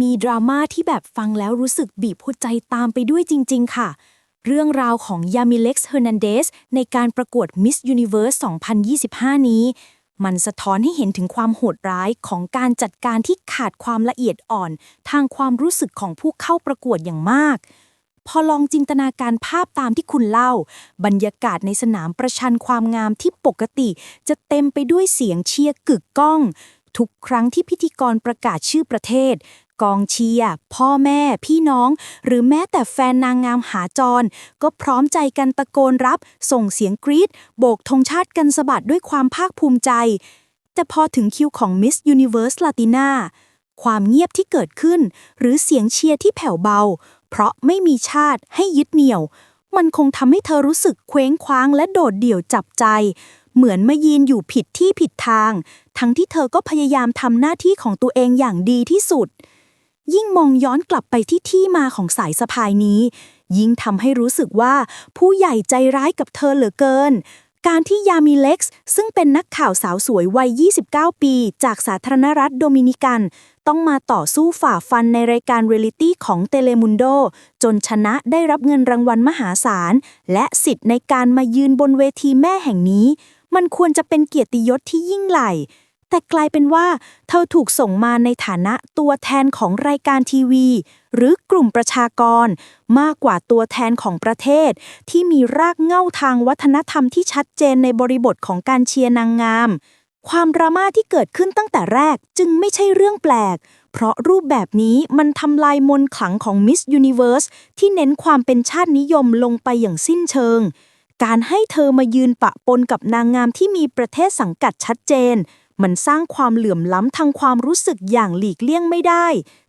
มีดราม่าที่แบบฟังแล้วรู้สึกบีบหัวใจตามไปด้วยจริง ๆ ค่ะ เรื่องราวของยามิเล็กซ์เฮอร์นันเดสในการประกวด Miss Universe 2025 นี้ มันสะท้อนให้เห็นถึงความโหดร้ายของการจัดการที่ขาดความละเอียดอ่อน ทางความรู้สึกของผู้เข้าประกวดอย่างมาก พอลองจินตนาการภาพตามที่คุณเล่า บรรยากาศในสนามประชันความงามที่ปกติ จะเต็มไปด้วยเสียงเชียร์กึกก้องทุกครั้งที่พิธีกรประกาศชื่อประเทศ กองเชียร์พ่อแม่ พี่น้อง หรือแม้แต่แฟนนางงามหาจร ก็พร้อมใจกันตะโกนรับ ส่งเสียงกรี๊ดโบกธงชาติกันสะบัดด้วยความภาคภูมิใจ แต่พอถึงคิวของ Miss Universe Latina ความเงียบที่เกิดขึ้น หรือเสียงเชียร์ที่แผ่วเบา เพราะไม่มีชาติให้ยึดเหนี่ยว มันคงทำให้เธอรู้สึกเคว้งคว้างและโดดเดี่ยวจับใจ เหมือนมายืนอยู่ผิดที่ผิดทาง ทั้งที่เธอก็พยายามทำหน้าที่ของตัวเองอย่างดีที่สุด ยิ่งมองย้อนกลับไปที่ที่มาของสายสะพายนี้ ยิ่งทำให้รู้สึกว่าผู้ใหญ่ใจร้ายกับเธอเหลือเกิน การที่ยามิเล็กซ์ซึ่งเป็นนักข่าวสาวสวยวัย 29 ปี จากสาธารณรัฐโดมินิกัน ต้องมาต่อสู้ฝ่าฟันในรายการเรียลิตี้ของเตเลมุนโด จนชนะได้รับเงินรางวัลมหาศาล และสิทธิ์ในการมายืนบนเวทีแม่แห่งนี้ มันควรจะเป็นเกียรติยศที่ยิ่งใหญ่ แต่กลายเป็นว่าเธอถูกส่งมาในฐานะตัวแทนของรายการทีวี หรือกลุ่มประชากร มากกว่าตัวแทนของประเทศ ที่มีรากเหง้าทางวัฒนธรรมที่ชัดเจนในบริบทของการเชียร์นางงาม ความดราม่าที่เกิดขึ้นตั้งแต่แรกจึงไม่ใช่เรื่องแปลก เพราะรูปแบบนี้มันทำลายมนขลังของ Miss Universe ที่เน้นความเป็นชาตินิยมลงไปอย่างสิ้นเชิง การให้เธอมายืนปะปนกับนางงามที่มีประเทศสังกัดชัดเจน มันสร้างความเหลื่อมล้ำทางความรู้สึกอย่างหลีกเลี่ยงไม่ได้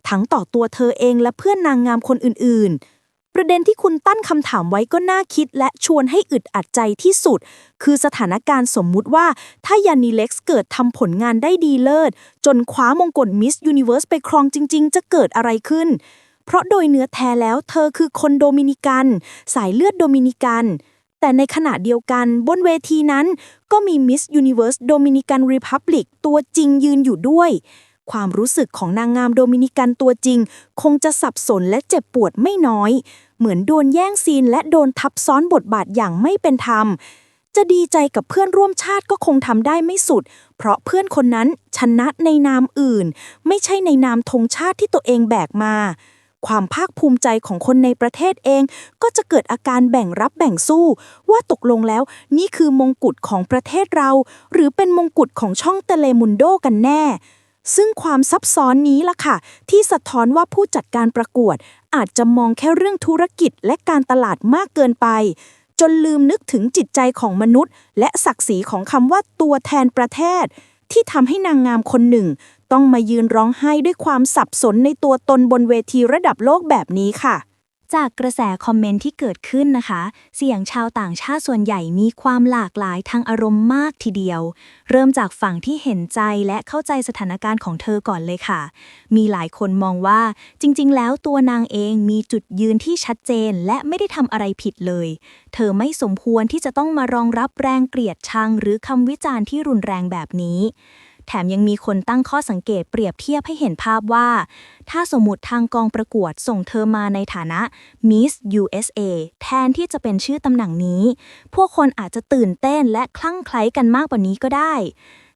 ทั้งต่อตัวเธอเองและเพื่อนนางงามคนอื่น ๆ ประเด็นที่คุณตั้นคำถามไว้ก็น่าคิดและชวนให้อึดอัดใจที่สุด คือสถานการณ์สมมุติว่าถ้ายานิเล็กซ์เกิดทำผลงานได้ดีเลิศ จนคว้ามงกุฎมิสยูนิเวอร์สไปครองจริง ๆ จะเกิดอะไรขึ้น เพราะโดยเนื้อแท้แล้วเธอคือคนโดมินิกัน สายเลือดโดมินิกัน แต่ในขณะเดียวกันบนเวทีนั้นก็มี Miss Universe Dominican Republic ตัวจริงยืนอยู่ด้วย ความรู้สึกของนางงามโดมินิกันตัวจริง คงจะสับสนและเจ็บปวดไม่น้อย เหมือนโดนแย่งซีนและโดนทับซ้อนบทบาทอย่างไม่เป็นธรรม จะดีใจกับเพื่อนร่วมชาติก็คงทำได้ไม่สุด เพราะเพื่อนคนนั้นชนะในนามอื่น ไม่ใช่ในนามธงชาติที่ตัวเองแบกมา ความภาคภูมิใจของคนในประเทศเอง ก็จะเกิดอาการแบ่งรับแบ่งสู้ ว่าตกลงแล้วนี่คือมงกุฎของประเทศเรา หรือเป็นมงกุฎของช่องเตเลมุนโดกันแน่ ซึ่งความซับซ้อนนี้ล่ะค่ะ ที่สะท้อนว่าผู้จัดการประกวด อาจจะมองแค่เรื่องธุรกิจและการตลาดมากเกินไป จนลืมนึกถึงจิตใจของมนุษย์ และศักดิ์ศรีของคำว่าตัวแทนประเทศที่ทำให้นางงามคนหนึ่ง ต้องมายืนร้องไห้ด้วยความสับสนในตัวตนบนเวทีระดับโลกแบบนี้ค่ะ จากกระแสคอมเมนต์ที่เกิดขึ้นนะคะ เสียงชาวต่างชาติส่วนใหญ่มีความหลากหลายทางอารมณ์มากทีเดียว เริ่มจากฝั่งที่เห็นใจและเข้าใจสถานการณ์ของเธอก่อนเลยค่ะ มีหลายคนมองว่าจริง ๆ แล้วตัวนางเองมีจุดยืนที่ชัดเจนและไม่ได้ทำอะไรผิดเลย เธอไม่สมควรที่จะต้องมารองรับแรงเกลียดชัง หรือคำวิจารณ์ที่รุนแรงแบบนี้ แถมยังมีคนตั้งข้อสังเกตเปรียบเทียบให้เห็นภาพว่า ถ้าสมมติทางกองประกวดส่งเธอมาในฐานะ Miss USA แทนที่จะเป็นชื่อตำแหน่งนี้ พวกคนอาจจะตื่นเต้นและคลั่งไคล้กันมากกว่านี้ก็ได้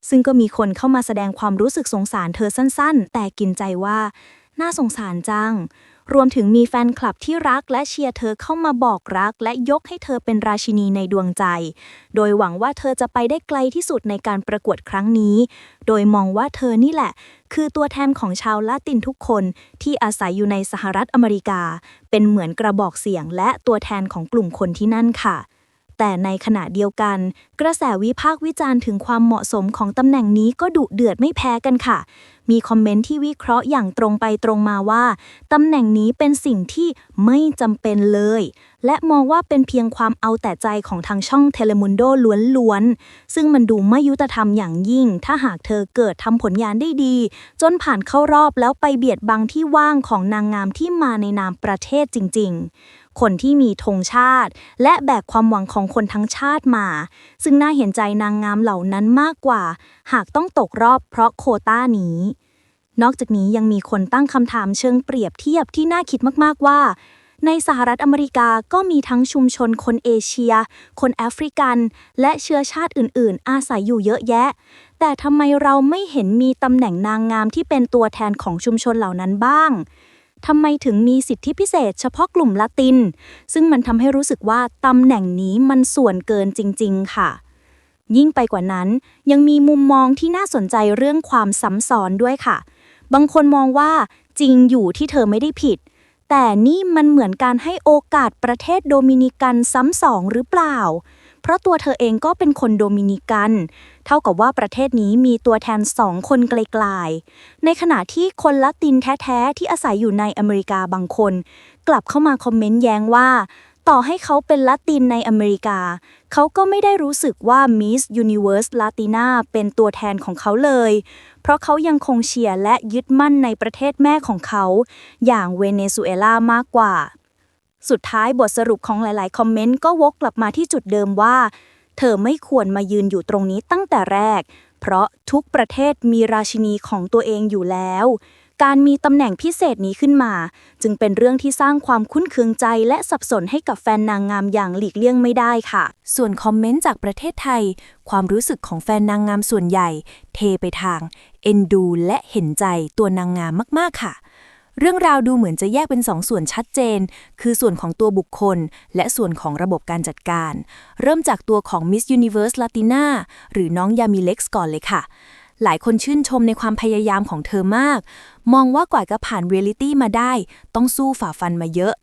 ซึ่งก็มีคนเข้ามาแสดงความรู้สึกสงสารเธอสั้นๆ แต่กินใจว่า น่าสงสารจัง รวมถึงมีแฟนคลับที่รักและเชียร์เธอเข้ามาบอกรัก และยกให้เธอเป็นราชินีในดวงใจ โดยหวังว่าเธอจะไปได้ไกลที่สุดในการประกวดครั้งนี้ โดยมองว่าเธอนี่แหละ คือตัวแทนของชาวลาตินทุกคนที่อาศัยอยู่ในสหรัฐอเมริกา เป็นเหมือนกระบอกเสียงและตัวแทนของกลุ่มคนที่นั่นค่ะ แต่ในขณะเดียวกัน กระแสวิพากษ์วิจารณ์ถึงความเหมาะสมของตำแหน่งนี้ก็ดุเดือดไม่แพ้กันค่ะ มีคอมเมนต์ที่วิเคราะห์อย่างตรงไปตรงมาว่าตำแหน่งนี้เป็นสิ่งที่ไม่จำเป็นเลย และมองว่าเป็นเพียงความเอาแต่ใจของทางช่องเทเลมุนโดล้วนๆ ซึ่งมันดูไม่ยุติธรรมอย่างยิ่ง ถ้าหากเธอเกิดทำผลงานได้ดี จนผ่านเข้ารอบแล้วไปเบียดบังที่ว่างของนางงามที่มาในนามประเทศจริง ๆ คนที่มีธงชาติ และแบกความหวังของคนทั้งชาติมา ซึ่งน่าเห็นใจนางงามเหล่านั้นมากกว่า หากต้องตกรอบเพราะโคต้านี้ นอกจากนี้ยังมีคนตั้งคำถามเชิงเปรียบเทียบที่น่าคิดมากๆว่า ในสหรัฐอเมริกาก็มีทั้งชุมชนคนเอเชีย คนแอฟริกัน และเชื้อชาติอื่น ๆ อาศัยอยู่เยอะแยะแต่ทำไมเราไม่เห็นมีตำแหน่งนางงามที่เป็นตัวแทนของชุมชนเหล่านั้นบ้าง ทำไมถึงมีสิทธิพิเศษเฉพาะกลุ่มละติน ซึ่งมันทำให้รู้สึกว่าตำแหน่งนี้มันส่วนเกินจริง ๆ ค่ะ ยิ่งไปกว่านั้น ยังมีมุมมองที่น่าสนใจเรื่องความซ้ำซ้อนด้วยค่ะ บางคนมองว่าจริงอยู่ที่เธอไม่ได้ผิด แต่นี่มันเหมือนการให้โอกาสประเทศโดมินิกันซ้ำสองหรือเปล่า เพราะตัวเธอเองก็เป็นคนโดมินิกัน เท่ากับว่าประเทศนี้มีตัวแทนสองคนไกลๆ ในขณะที่คนละตินแท้ๆ ที่อาศัยอยู่ในอเมริกาบางคน กลับเข้ามาคอมเมนต์แย้งว่า ต่อให้เขาเป็นละตินในอเมริกา เขาก็ไม่ได้รู้สึกว่า Miss Universe Latina เป็นตัวแทนของเขาเลย เพราะเขายังคงเชียร์และยึดมั่นในประเทศแม่ของเขา อย่างเวเนซุเอลามากกว่า สุดท้ายบทสรุปของหลาย ๆ คอมเมนต์ก็วกกลับมาที่จุดเดิมว่า เธอไม่ควรมายืนอยู่ตรงนี้ตั้งแต่แรก เพราะทุกประเทศมีราชินีของตัวเองอยู่แล้ว การมีตำแหน่งพิเศษนี้ขึ้นมา จึงเป็นเรื่องที่สร้างความคุ้นเคืองใจและสับสนให้กับแฟนนางงามอย่างหลีกเลี่ยงไม่ได้ค่ะ ส่วนคอมเมนต์จากประเทศไทย ความรู้สึกของแฟนนางงามส่วนใหญ่ เทไปทาง เอ็นดู และเห็นใจตัวนางงามมาก ๆ ค่ะ เรื่องราวดูเหมือนจะแยกเป็นสองส่วนชัดเจน คือส่วนของตัวบุคคล และส่วนของระบบการจัดการ เริ่มจากตัวของ Miss Universe Latina หรือน้องยามิเล็กซ์ก่อนเลยค่ะ หลายคนชื่นชมในความพยายามของเธอมาก มองว่ากว่าจะผ่านเรียลิตี้มาได้ ต้องสู้ฝ่าฟันมาเยอะ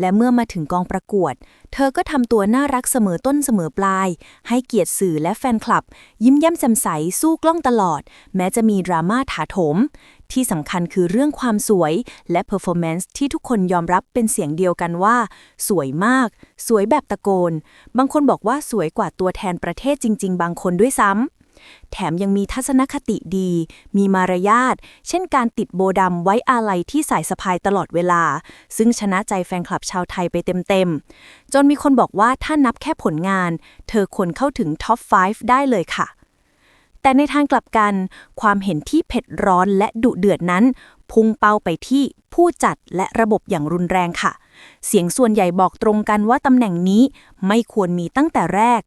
และเมื่อมาถึงกองประกวด เธอก็ทำตัวน่ารักเสมอต้นเสมอปลาย ให้เกียรติสื่อและแฟนคลับ ยิ้มแย้มแจ่มใสสู้กล้องตลอด แม้จะมีดราม่าถาโถม ที่สำคัญคือเรื่องความสวยและเพอร์ฟอร์แมนซ์ที่ทุกคนยอมรับเป็นเสียงเดียวกันว่า สวยมาก สวยแบบตะโกน บางคนบอกว่าสวยกว่าตัวแทนประเทศจริง ๆ บางคนด้วยซ้ำแถมยังมีทัศนคติดี มีมารยาท เช่นการติดโบดำไว้อาลัยที่สายสะพายตลอดเวลา ซึ่งชนะใจแฟนคลับชาวไทยไปเต็มๆ จนมีคนบอกว่าถ้านับแค่ผลงาน เธอควรเข้าถึงท็อป 5 ได้เลยค่ะ แต่ในทางกลับกัน ความเห็นที่เผ็ดร้อนและดุเดือดนั้น พุ่งเป้าไปที่ผู้จัดและระบบอย่างรุนแรงค่ะ เสียงส่วนใหญ่บอกตรงกันว่าตำแหน่งนี้ไม่ควรมีตั้งแต่แรก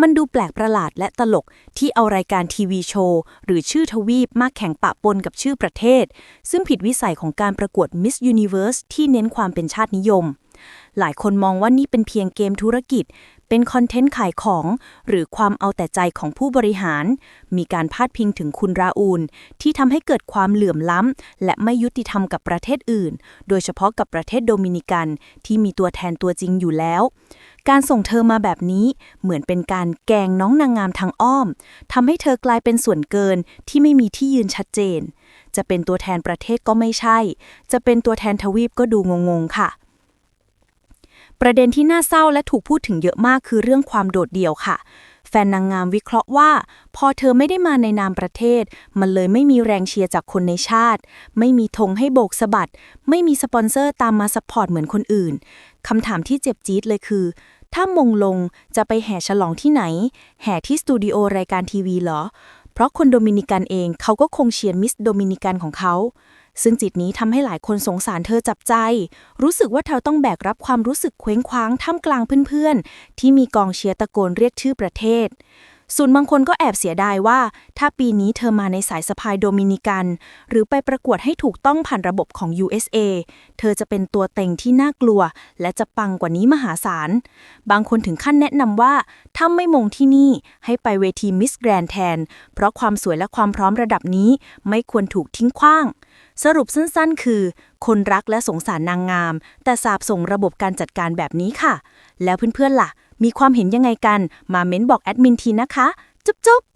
มันดูแปลกประหลาดและตลกที่เอารายการทีวีโชว์หรือชื่อทวีปมาแข่งปะปนกับชื่อประเทศ ซึ่งผิดวิสัยของการประกวด Miss Universe ที่เน้นความเป็นชาตินิยมหลายคนมองว่านี่เป็นเพียงเกมธุรกิจ เป็นคอนเทนต์ขายของ หรือความเอาแต่ใจของผู้บริหาร มีการพาดพิงถึงคุณราอูล ที่ทำให้เกิดความเหลื่อมล้ำ และไม่ยุติธรรมกับประเทศอื่น โดยเฉพาะกับประเทศโดมินิกัน ที่มีตัวแทนตัวจริงอยู่แล้ว การส่งเธอมาแบบนี้เหมือนเป็นการแกงน้องนางงามทางอ้อมทำให้เธอกลายเป็นส่วนเกินที่ไม่มีที่ยืนชัดเจน จะเป็นตัวแทนประเทศก็ไม่ใช่ จะเป็นตัวแทนทวีปก็ดูงงๆค่ะ ประเด็นที่น่าเศร้าและถูกพูดถึงเยอะมากคือเรื่องความโดดเดี่ยวค่ะ แฟนนางงามวิเคราะห์ว่า พอเธอไม่ได้มาในนามประเทศ มันเลยไม่มีแรงเชียร์จากคนในชาติ ไม่มีธงให้โบกสะบัด ไม่มีสปอนเซอร์ตามมาซัพพอร์ตเหมือนคนอื่นคำถามที่เจ็บจี๊ดเลยคือ ถ้ามงลงจะไปแห่ฉลองที่ไหน แห่ที่สตูดิโอรายการทีวีเหรอ เพราะคนโดมินิกันเองเขาก็คงเชียร์มิสโดมินิกันของเขา ซึ่งจิตนี้ทำให้หลายคนสงสารเธอจับใจ รู้สึกว่าเธอต้องแบกรับความรู้สึกเคว้งคว้างท่ามกลางเพื่อนๆ ที่มีกองเชียร์ตะโกนเรียกชื่อประเทศส่วนบางคนก็แอบเสียดายว่า ถ้าปีนี้เธอมาในสายสะพายโดมินิกัน หรือไปประกวดให้ถูกต้องผ่านระบบของ USA เธอจะเป็นตัวเต็งที่น่ากลัว และจะปังกว่านี้มหาศาล บางคนถึงขั้นแนะนำว่า ถ้าไม่มงที่นี่ให้ไปเวทีมิสแกรนแทน เพราะความสวยและความพร้อมระดับนี้ไม่ควรถูกทิ้งขว้าง สรุปสั้นๆ คือ คนรักและสงสารนางงาม แต่สาบส่งระบบการจัดการแบบนี้ค่ะ แล้วเพื่อนๆล่ะ มีความเห็นยังไงกัน มาเม้นบอกแอดมินทีนะคะ จุ๊บๆ